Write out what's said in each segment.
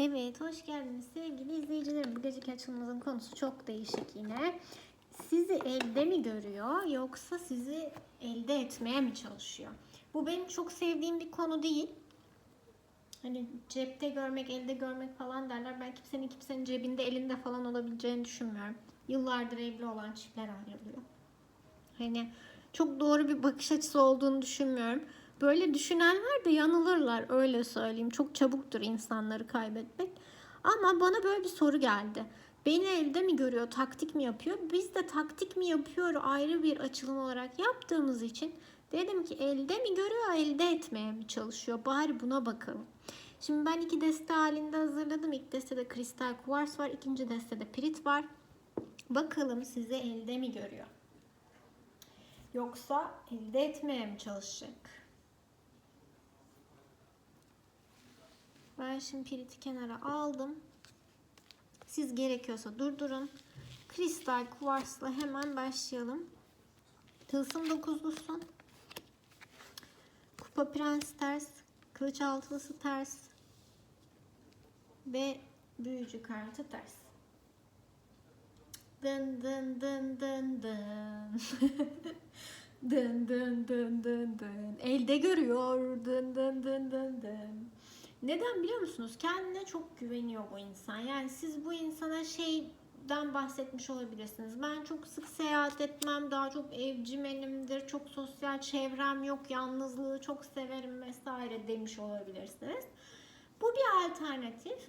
Evet, hoş geldiniz sevgili izleyicilerim. Bu geceki açılımımızın konusu çok değişik yine. Sizi elde mi görüyor yoksa sizi elde etmeye mi çalışıyor? Bu benim çok sevdiğim bir konu değil. Hani cepte görmek, elde görmek falan derler. Ben kimsenin kimsenin cebinde, elinde falan olabileceğini düşünmüyorum. Yıllardır evli olan çiftler ayrılıyor. Hani çok doğru bir bakış açısı olduğunu düşünmüyorum. Böyle düşünenler de yanılırlar öyle söyleyeyim. Çok çabuktur insanları kaybetmek. Ama bana böyle bir soru geldi. Beni elde mi görüyor, taktik mi yapıyor? Biz de taktik mi yapıyor ayrı bir açılım olarak yaptığımız için dedim ki elde mi görüyor, elde etmeye mi çalışıyor? Bari buna bakalım. Şimdi ben iki deste halinde hazırladım. İlk destede kristal kuvars var, ikinci destede pirit var. Bakalım sizi elde mi görüyor? Yoksa elde etmeye mi çalışacak? Ben şimdi piriti kenara aldım. Siz gerekiyorsa durdurun. Kristal kuvarsla hemen başlayalım. Tılsım dokuzlusu. Kupa prens ters. Kılıç altılısı ters. Ve büyücü kartı ters. Dın dın dın dın dın. dın dın dın dın dın. Elde görüyor. Dın dın dın dın dın. Neden biliyor musunuz? Kendine çok güveniyor bu insan. Yani siz bu insana şeyden bahsetmiş olabilirsiniz. Ben çok sık seyahat etmem, daha çok evcimenimdir, çok sosyal çevrem yok, yalnızlığı çok severim vesaire demiş olabilirsiniz. Bu bir alternatif.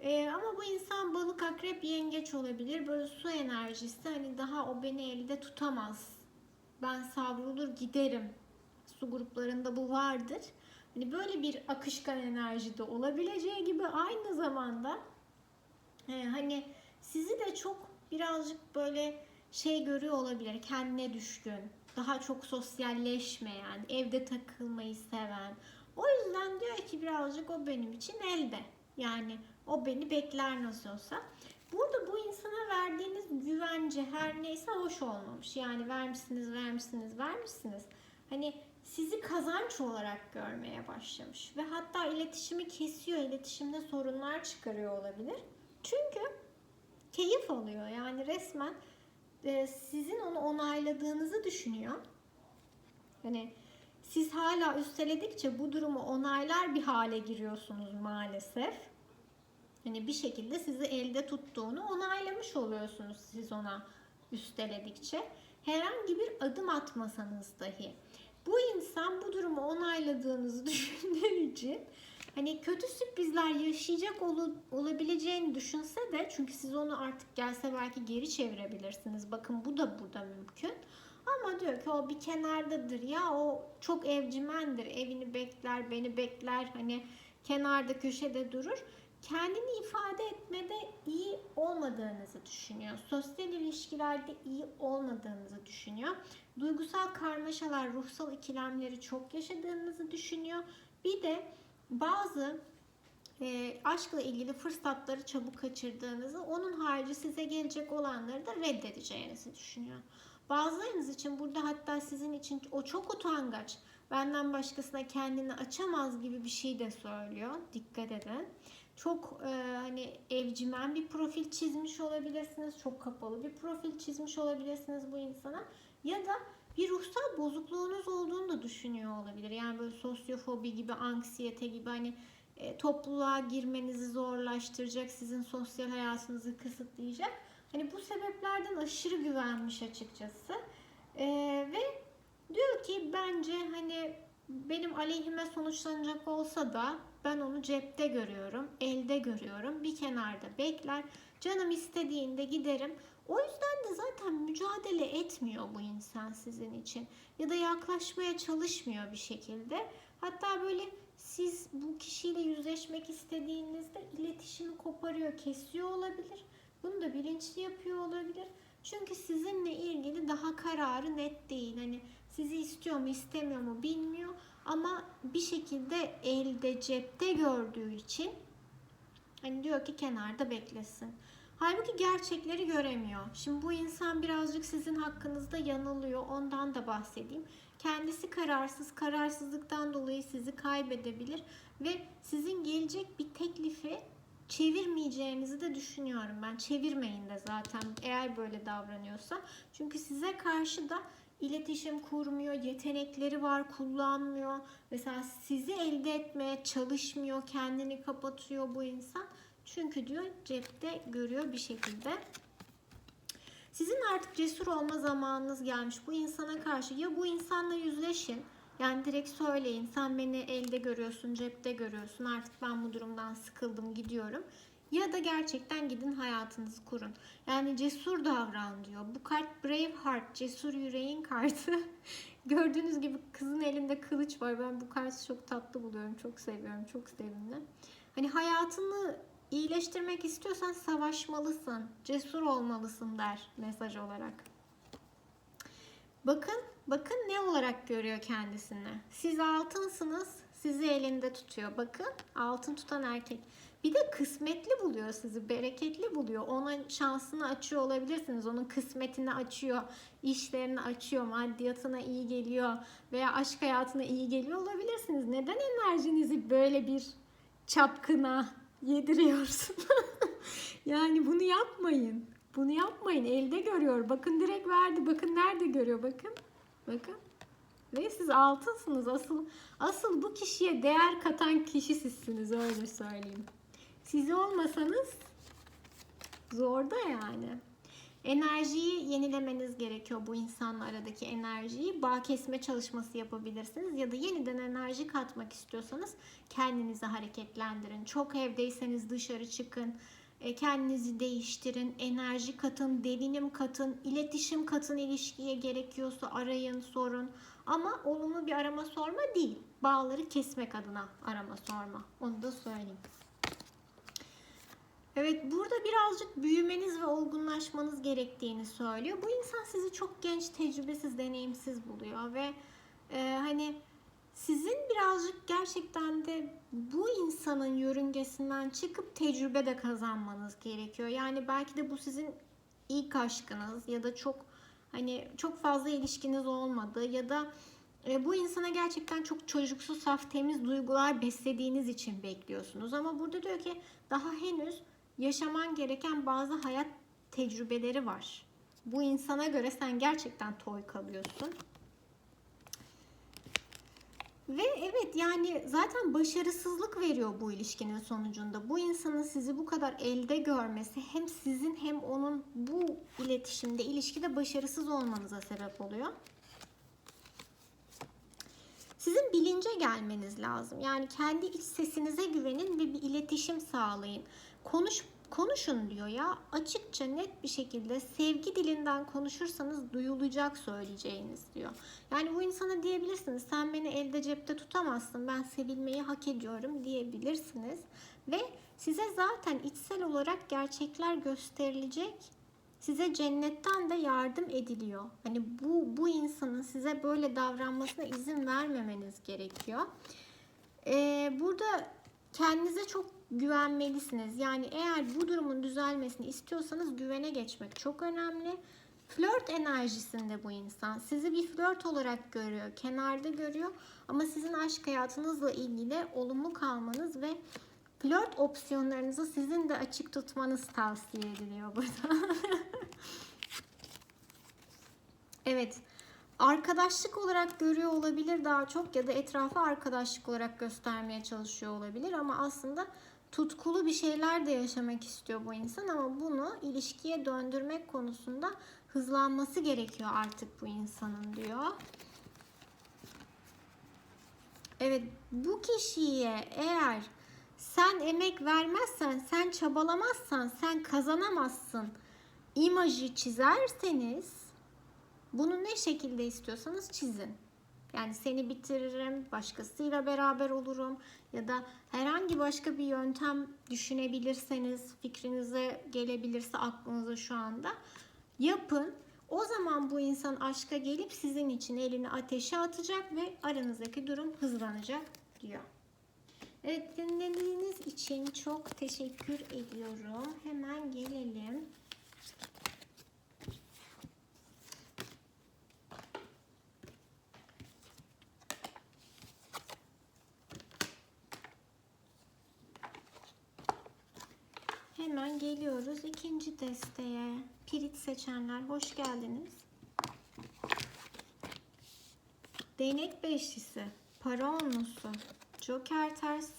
Ee, ama bu insan balık, akrep, yengeç olabilir. Böyle su enerjisi hani daha o beni elde tutamaz. Ben savrulur giderim. Su gruplarında bu vardır. Hani böyle bir akışkan enerjide olabileceği gibi aynı zamanda e, hani sizi de çok birazcık böyle şey görüyor olabilir. Kendine düşkün, daha çok sosyalleşmeyen, evde takılmayı seven. O yüzden diyor ki birazcık o benim için elde. Yani o beni bekler nasıl olsa. Burada bu insana verdiğiniz güvence her neyse hoş olmamış. Yani vermişsiniz, vermişsiniz, vermişsiniz. Hani sizi kazanç olarak görmeye başlamış ve hatta iletişimi kesiyor, iletişimde sorunlar çıkarıyor olabilir. Çünkü keyif alıyor yani resmen e, sizin onu onayladığınızı düşünüyor. Hani siz hala üsteledikçe bu durumu onaylar bir hale giriyorsunuz maalesef. Hani bir şekilde sizi elde tuttuğunu onaylamış oluyorsunuz siz ona üsteledikçe. Herhangi bir adım atmasanız dahi. Bu insan bu durumu onayladığınızı düşündüğü için hani kötü sürprizler yaşayacak ol, olabileceğini düşünse de çünkü siz onu artık gelse belki geri çevirebilirsiniz. Bakın bu da burada mümkün. Ama diyor ki o bir kenardadır ya o çok evcimendir. Evini bekler, beni bekler. Hani kenarda köşede durur. Kendini ifade etmede iyi olmadığınızı düşünüyor. Sosyal ilişkilerde iyi olmadığınızı düşünüyor. Duygusal karmaşalar, ruhsal ikilemleri çok yaşadığınızı düşünüyor. Bir de bazı e, aşkla ilgili fırsatları çabuk kaçırdığınızı, onun harici size gelecek olanları da reddedeceğinizi düşünüyor. Bazılarınız için burada hatta sizin için o çok utangaç, benden başkasına kendini açamaz gibi bir şey de söylüyor. Dikkat edin. Çok e, hani evcimen bir profil çizmiş olabilirsiniz. Çok kapalı bir profil çizmiş olabilirsiniz bu insana. Ya da bir ruhsal bozukluğunuz olduğunu da düşünüyor olabilir. Yani böyle sosyofobi gibi, anksiyete gibi hani e, topluluğa girmenizi zorlaştıracak, sizin sosyal hayatınızı kısıtlayacak. Hani bu sebeplerden aşırı güvenmiş açıkçası. E, ve diyor ki bence hani benim aleyhime sonuçlanacak olsa da ben onu cepte görüyorum, elde görüyorum. Bir kenarda bekler. Canım istediğinde giderim. O yüzden de zaten mücadele etmiyor bu insan sizin için. Ya da yaklaşmaya çalışmıyor bir şekilde. Hatta böyle siz bu kişiyle yüzleşmek istediğinizde iletişimi koparıyor, kesiyor olabilir. Bunu da bilinçli yapıyor olabilir. Çünkü sizinle ilgili daha kararı net değil. Hani sizi istiyor mu istemiyor mu bilmiyor. Ama bir şekilde elde cepte gördüğü için hani diyor ki kenarda beklesin. Halbuki gerçekleri göremiyor. Şimdi bu insan birazcık sizin hakkınızda yanılıyor. Ondan da bahsedeyim. Kendisi kararsız, kararsızlıktan dolayı sizi kaybedebilir ve sizin gelecek bir teklifi çevirmeyeceğinizi de düşünüyorum ben. Çevirmeyin de zaten eğer böyle davranıyorsa. Çünkü size karşı da iletişim kurmuyor, yetenekleri var, kullanmıyor. Mesela sizi elde etmeye çalışmıyor, kendini kapatıyor bu insan. Çünkü diyor cepte görüyor bir şekilde. Sizin artık cesur olma zamanınız gelmiş bu insana karşı. Ya bu insanla yüzleşin. Yani direkt söyleyin. Sen beni elde görüyorsun, cepte görüyorsun. Artık ben bu durumdan sıkıldım, gidiyorum. Ya da gerçekten gidin hayatınızı kurun. Yani cesur davran diyor. Bu kart Brave Heart, cesur yüreğin kartı. Gördüğünüz gibi kızın elinde kılıç var. Ben bu kartı çok tatlı buluyorum. Çok seviyorum. Çok sevimli. Hani hayatını iyileştirmek istiyorsan savaşmalısın. Cesur olmalısın der mesaj olarak. Bakın, bakın ne olarak görüyor kendisini. Siz altınsınız, sizi elinde tutuyor. Bakın, altın tutan erkek. Bir de kısmetli buluyor sizi, bereketli buluyor. Ona şansını açıyor olabilirsiniz. Onun kısmetini açıyor, işlerini açıyor, maddiyatına iyi geliyor veya aşk hayatına iyi geliyor olabilirsiniz. Neden enerjinizi böyle bir çapkına yediriyorsun? yani bunu yapmayın. Bunu yapmayın. Elde görüyor. Bakın direkt verdi. Bakın nerede görüyor. Bakın. Bakın. Ve siz altınsınız. Asıl asıl bu kişiye değer katan kişi sizsiniz öyle söyleyeyim. Siz olmasanız zorda yani. Enerjiyi yenilemeniz gerekiyor bu insanla aradaki enerjiyi. Bağ kesme çalışması yapabilirsiniz ya da yeniden enerji katmak istiyorsanız kendinizi hareketlendirin. Çok evdeyseniz dışarı çıkın. E, kendinizi değiştirin, enerji katın, delinim katın, iletişim katın ilişkiye gerekiyorsa arayın, sorun. Ama olumlu bir arama sorma değil. Bağları kesmek adına arama sorma. Onu da söyleyeyim. Evet burada birazcık büyümeniz ve olgunlaşmanız gerektiğini söylüyor. Bu insan sizi çok genç, tecrübesiz, deneyimsiz buluyor ve e, hani sizin birazcık gerçekten de bu insanın yörüngesinden çıkıp tecrübe de kazanmanız gerekiyor. Yani belki de bu sizin ilk aşkınız ya da çok hani çok fazla ilişkiniz olmadı ya da e, bu insana gerçekten çok çocuksu, saf, temiz duygular beslediğiniz için bekliyorsunuz. Ama burada diyor ki daha henüz yaşaman gereken bazı hayat tecrübeleri var. Bu insana göre sen gerçekten toy kalıyorsun. Ve evet yani zaten başarısızlık veriyor bu ilişkinin sonucunda. Bu insanın sizi bu kadar elde görmesi hem sizin hem onun bu iletişimde, ilişkide başarısız olmanıza sebep oluyor. Sizin bilince gelmeniz lazım. Yani kendi iç sesinize güvenin ve bir iletişim sağlayın. Konuş konuşun diyor ya. Açıkça net bir şekilde sevgi dilinden konuşursanız duyulacak söyleyeceğiniz diyor. Yani bu insana diyebilirsiniz sen beni elde cepte tutamazsın ben sevilmeyi hak ediyorum diyebilirsiniz. Ve size zaten içsel olarak gerçekler gösterilecek. Size cennetten de yardım ediliyor. Hani bu bu insanın size böyle davranmasına izin vermemeniz gerekiyor. Ee, burada kendinize çok güvenmelisiniz. Yani eğer bu durumun düzelmesini istiyorsanız güvene geçmek çok önemli. Flört enerjisinde bu insan. Sizi bir flört olarak görüyor, kenarda görüyor. Ama sizin aşk hayatınızla ilgili olumlu kalmanız ve flört opsiyonlarınızı sizin de açık tutmanız tavsiye ediliyor burada. evet. Arkadaşlık olarak görüyor olabilir daha çok ya da etrafı arkadaşlık olarak göstermeye çalışıyor olabilir ama aslında tutkulu bir şeyler de yaşamak istiyor bu insan ama bunu ilişkiye döndürmek konusunda hızlanması gerekiyor artık bu insanın diyor. Evet bu kişiye eğer sen emek vermezsen, sen çabalamazsan, sen kazanamazsın imajı çizerseniz bunu ne şekilde istiyorsanız çizin. Yani seni bitiririm, başkasıyla beraber olurum ya da herhangi başka bir yöntem düşünebilirseniz, fikrinize gelebilirse aklınıza şu anda yapın. O zaman bu insan aşka gelip sizin için elini ateşe atacak ve aranızdaki durum hızlanacak diyor. Evet dinlediğiniz için çok teşekkür ediyorum. Hemen gelelim. Hemen geliyoruz ikinci desteğe. Pirit seçenler hoş geldiniz. Değnek beşlisi, para onlusu, joker ters,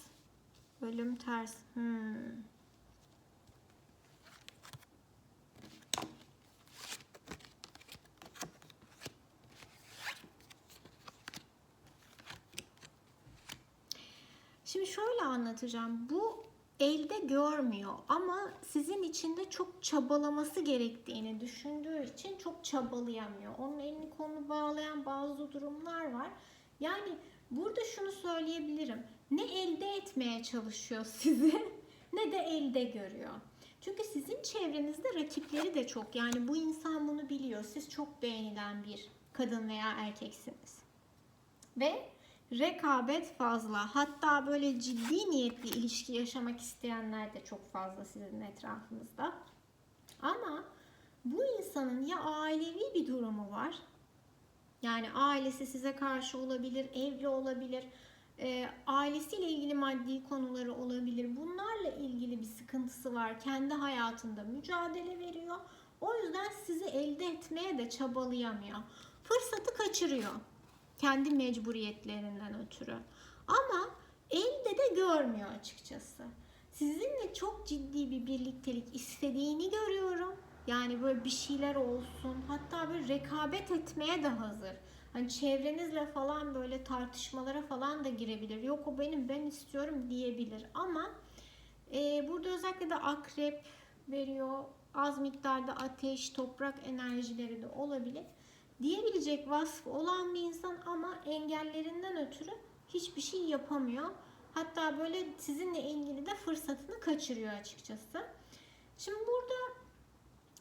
ölüm ters. Hmm. Şimdi şöyle anlatacağım. Bu elde görmüyor ama sizin içinde çok çabalaması gerektiğini düşündüğü için çok çabalayamıyor. Onun elini kolunu bağlayan bazı durumlar var. Yani burada şunu söyleyebilirim. Ne elde etmeye çalışıyor sizi ne de elde görüyor. Çünkü sizin çevrenizde rakipleri de çok. Yani bu insan bunu biliyor. Siz çok beğenilen bir kadın veya erkeksiniz. Ve rekabet fazla. Hatta böyle ciddi niyetli ilişki yaşamak isteyenler de çok fazla sizin etrafınızda. Ama bu insanın ya ailevi bir durumu var. Yani ailesi size karşı olabilir, evli olabilir, e, ailesiyle ilgili maddi konuları olabilir. Bunlarla ilgili bir sıkıntısı var. Kendi hayatında mücadele veriyor. O yüzden sizi elde etmeye de çabalayamıyor. Fırsatı kaçırıyor kendi mecburiyetlerinden ötürü. Ama elde de görmüyor açıkçası. Sizinle çok ciddi bir birliktelik istediğini görüyorum. Yani böyle bir şeyler olsun. Hatta bir rekabet etmeye de hazır. Hani çevrenizle falan böyle tartışmalara falan da girebilir. Yok o benim ben istiyorum diyebilir. Ama e, burada özellikle de akrep veriyor. Az miktarda ateş, toprak enerjileri de olabilir diyebilecek vasfı olan bir insan ama engellerinden ötürü hiçbir şey yapamıyor. Hatta böyle sizinle ilgili de fırsatını kaçırıyor açıkçası. Şimdi burada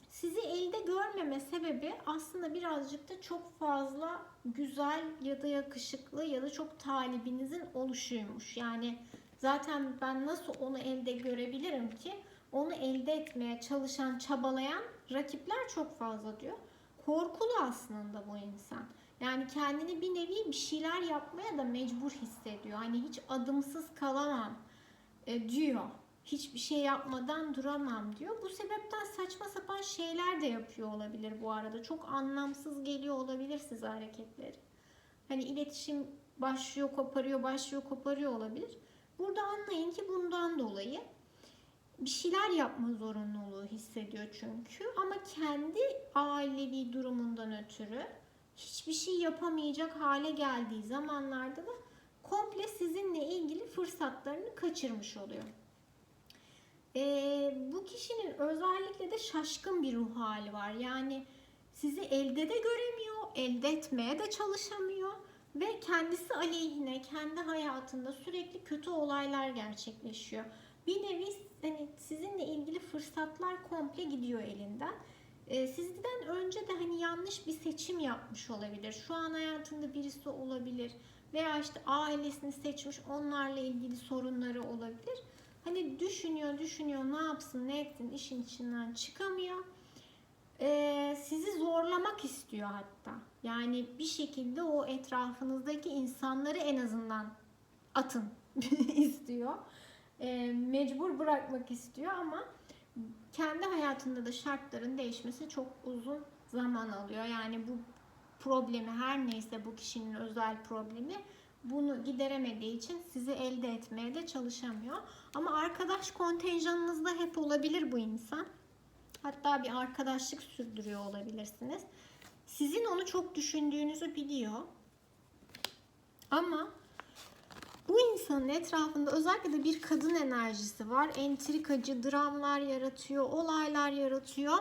sizi elde görmeme sebebi aslında birazcık da çok fazla güzel ya da yakışıklı ya da çok talibinizin oluşuymuş. Yani zaten ben nasıl onu elde görebilirim ki? Onu elde etmeye çalışan, çabalayan rakipler çok fazla diyor korkulu aslında bu insan. Yani kendini bir nevi bir şeyler yapmaya da mecbur hissediyor. Hani hiç adımsız kalamam e, diyor. Hiçbir şey yapmadan duramam diyor. Bu sebepten saçma sapan şeyler de yapıyor olabilir bu arada. Çok anlamsız geliyor olabilir size hareketleri. Hani iletişim başlıyor koparıyor başlıyor koparıyor olabilir. Burada anlayın ki bundan dolayı bir şeyler yapma zorunluluğu hissediyor çünkü ama kendi ailevi durumundan ötürü hiçbir şey yapamayacak hale geldiği zamanlarda da komple sizinle ilgili fırsatlarını kaçırmış oluyor. Ee, bu kişinin özellikle de şaşkın bir ruh hali var. Yani sizi elde de göremiyor, elde etmeye de çalışamıyor ve kendisi aleyhine kendi hayatında sürekli kötü olaylar gerçekleşiyor. Bir nevi hani sizinle ilgili fırsatlar komple gidiyor elinden. Ee, sizden önce de hani yanlış bir seçim yapmış olabilir. Şu an hayatında birisi olabilir veya işte ailesini seçmiş onlarla ilgili sorunları olabilir. Hani düşünüyor düşünüyor ne yapsın ne etsin işin içinden çıkamıyor. Ee, sizi zorlamak istiyor hatta. Yani bir şekilde o etrafınızdaki insanları en azından atın istiyor e, mecbur bırakmak istiyor ama kendi hayatında da şartların değişmesi çok uzun zaman alıyor. Yani bu problemi her neyse bu kişinin özel problemi bunu gideremediği için sizi elde etmeye de çalışamıyor. Ama arkadaş kontenjanınızda hep olabilir bu insan. Hatta bir arkadaşlık sürdürüyor olabilirsiniz. Sizin onu çok düşündüğünüzü biliyor. Ama bu insanın etrafında özellikle de bir kadın enerjisi var. Entrikacı, dramlar yaratıyor, olaylar yaratıyor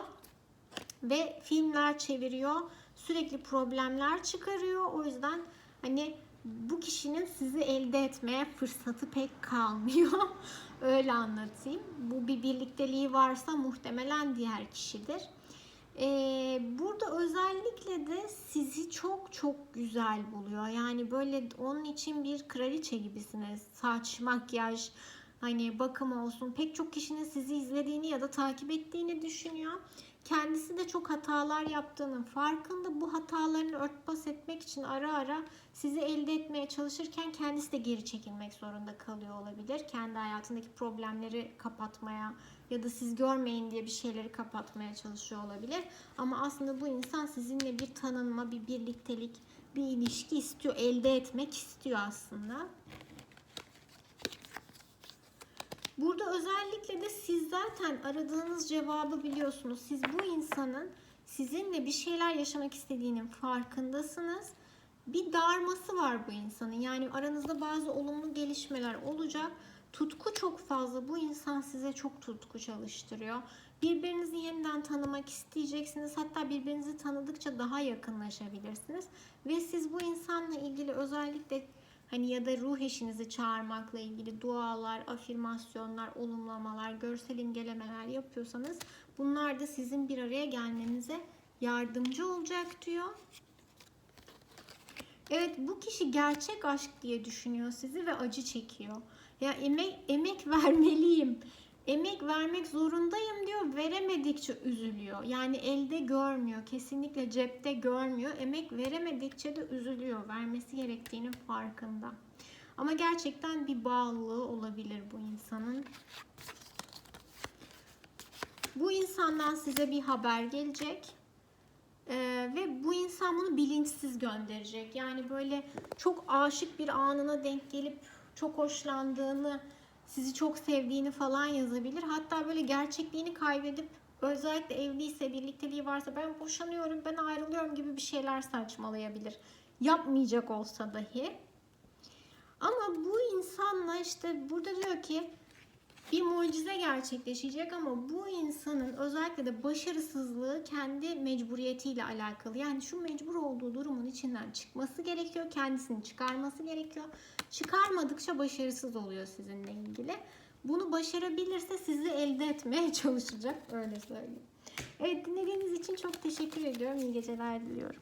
ve filmler çeviriyor. Sürekli problemler çıkarıyor. O yüzden hani bu kişinin sizi elde etmeye fırsatı pek kalmıyor. Öyle anlatayım. Bu bir birlikteliği varsa muhtemelen diğer kişidir. Ee, burada özellikle de sizi çok çok güzel buluyor. Yani böyle onun için bir kraliçe gibisiniz. Saç, makyaj, Hani bakım olsun. Pek çok kişinin sizi izlediğini ya da takip ettiğini düşünüyor. Kendisi de çok hatalar yaptığının farkında. Bu hatalarını örtbas etmek için ara ara sizi elde etmeye çalışırken kendisi de geri çekilmek zorunda kalıyor olabilir. Kendi hayatındaki problemleri kapatmaya ya da siz görmeyin diye bir şeyleri kapatmaya çalışıyor olabilir. Ama aslında bu insan sizinle bir tanınma, bir birliktelik, bir ilişki istiyor, elde etmek istiyor aslında. Burada özellikle de siz zaten aradığınız cevabı biliyorsunuz. Siz bu insanın sizinle bir şeyler yaşamak istediğinin farkındasınız. Bir darması var bu insanın. Yani aranızda bazı olumlu gelişmeler olacak. Tutku çok fazla. Bu insan size çok tutku çalıştırıyor. Birbirinizi yeniden tanımak isteyeceksiniz. Hatta birbirinizi tanıdıkça daha yakınlaşabilirsiniz. Ve siz bu insanla ilgili özellikle Hani ya da ruh eşinizi çağırmakla ilgili dualar, afirmasyonlar, olumlamalar, görsel imgelemeler yapıyorsanız bunlar da sizin bir araya gelmenize yardımcı olacak diyor. Evet bu kişi gerçek aşk diye düşünüyor sizi ve acı çekiyor. Ya emek emek vermeliyim. Emek vermek zorundayım diyor. Veremedikçe üzülüyor. Yani elde görmüyor. Kesinlikle cepte görmüyor. Emek veremedikçe de üzülüyor. Vermesi gerektiğinin farkında. Ama gerçekten bir bağlılığı olabilir bu insanın. Bu insandan size bir haber gelecek. Ee, ve bu insan bunu bilinçsiz gönderecek. Yani böyle çok aşık bir anına denk gelip çok hoşlandığını, sizi çok sevdiğini falan yazabilir. Hatta böyle gerçekliğini kaybedip özellikle evliyse, birlikteliği varsa ben boşanıyorum, ben ayrılıyorum gibi bir şeyler saçmalayabilir. Yapmayacak olsa dahi. Ama bu insanla işte burada diyor ki bir mucize gerçekleşecek ama bu insanın özellikle de başarısızlığı kendi mecburiyetiyle alakalı. Yani şu mecbur olduğu durumun içinden çıkması gerekiyor. Kendisini çıkarması gerekiyor. Çıkarmadıkça başarısız oluyor sizinle ilgili. Bunu başarabilirse sizi elde etmeye çalışacak. Öyle söyleyeyim. Evet dinlediğiniz için çok teşekkür ediyorum. İyi geceler diliyorum.